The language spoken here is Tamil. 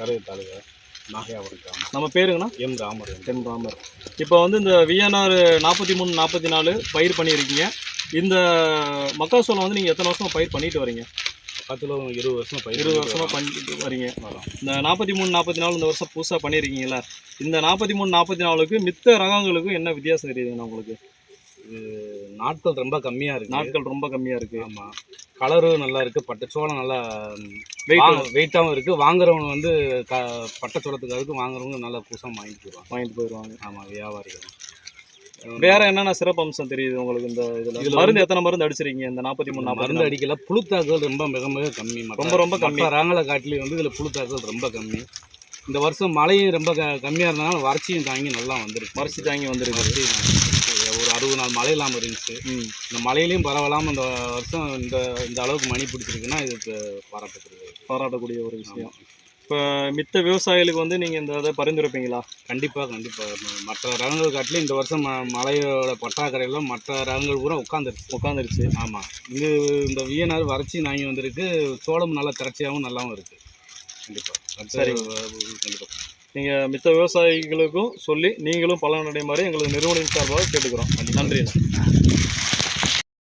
கரூர் தாலுகா நாகையாபுரம் கிராமம். நம்ம பேருங்கண்ணா? எம் ராமர். தென் ராமர். இப்போ வந்து இந்த விஎன்ஆர் நாற்பத்தி மூணு நாற்பத்தி நாலு பயிர் பண்ணியிருக்கீங்க. இந்த மக்காசோளம் வந்து நீங்கள் எத்தனை வருஷமா பயிர் பண்ணிட்டு வரீங்க? பக்கத்தில் இருபது வருஷம் பயிர் இருபது வருஷமா பண்ணிட்டு வரீங்க. இந்த நாற்பத்தி மூணு நாற்பத்தி நாலு இந்த வருஷம் புதுசாக பண்ணியிருக்கீங்களா இந்த நாற்பத்தி மூணு நாற்பத்தி நாலுக்கு மித்த ரகங்களுக்கும் என்ன வித்தியாசம் தெரியுதுண்ணா உங்களுக்கு? நாட்கள் ரொம்ப கம்மியாக இருக்கு. நாட்கள் ரொம்ப கம்மியாக இருக்குது ஆமாம் கலரும் நல்லா இருக்குது பட்டுச்சோளம் நல்லா வெயிட் வெயிட்டாகவும் இருக்குது வாங்குறவங்க வந்து க பட்டச்சோளத்துக்காக வாங்குறவங்க நல்லா புதுசாக வாங்கிட்டு போயிடுவாங்க வாங்கிட்டு போயிடுவாங்க ஆமாம் வியாபாரிகள். வேற என்னென்ன சிறப்பு அம்சம் தெரியுது உங்களுக்கு இந்த இதுல? மருந்து எத்தனை மருந்து அடிச்சிருக்கீங்க? இந்த நாற்பத்தி மூணு மருந்து அடிக்கல. புழுத்தாக்குகள் ரொம்ப மிக மிக கம்மி. ரொம்ப ரொம்ப கம்மி. மற்ற ரகங்களை காட்டிலையும் வந்து இதில் புழுத்தாக்குகள் ரொம்ப கம்மி. இந்த வருஷம் மழையும் ரொம்ப க கம்மியாக இருந்தனால வறட்சியும் தாங்கி நல்லா வந்திருக்கு. மறைச்சி தாங்கி வந்துருக்கு. வறட்சி ஒரு அறுபது நாள் மழை இல்லாமல் இருந்துச்சு. இந்த மழையிலையும் பரவலாமல் இந்த வருஷம் இந்த இந்த அளவுக்கு மணி பிடிச்சிருக்குன்னா இதுக்கு பாராட்டப்படுது பாராட்டக்கூடிய ஒரு விஷயம். இப்போ மித்த விவசாயிகளுக்கு வந்து நீங்கள் இந்த இதை பரிந்துரைப்பீங்களா? கண்டிப்பாக கண்டிப்பாக மற்ற ரகங்கள் காட்டிலும் இந்த வருஷம் ம மழையோட பற்றாக்குறையில் மற்ற ரகங்கள் பூரா உட்காந்துருச்சு உட்காந்துருச்சு ஆமாம் இது இந்த வியனார் வறட்சி நாங்கி வந்திருக்கு. சோளம் நல்லா திரட்சியாகவும் நல்லாவும் இருக்குது கண்டிப்பாக சரி. கண்டிப்பாக நீங்கள் மித்த விவசாயிகளுக்கும் சொல்லி நீங்களும் பலனடைய மாதிரி எங்களுக்கு நிறுவனம் சார்பாக கேட்டுக்கிறோம். நன்றிண்ணா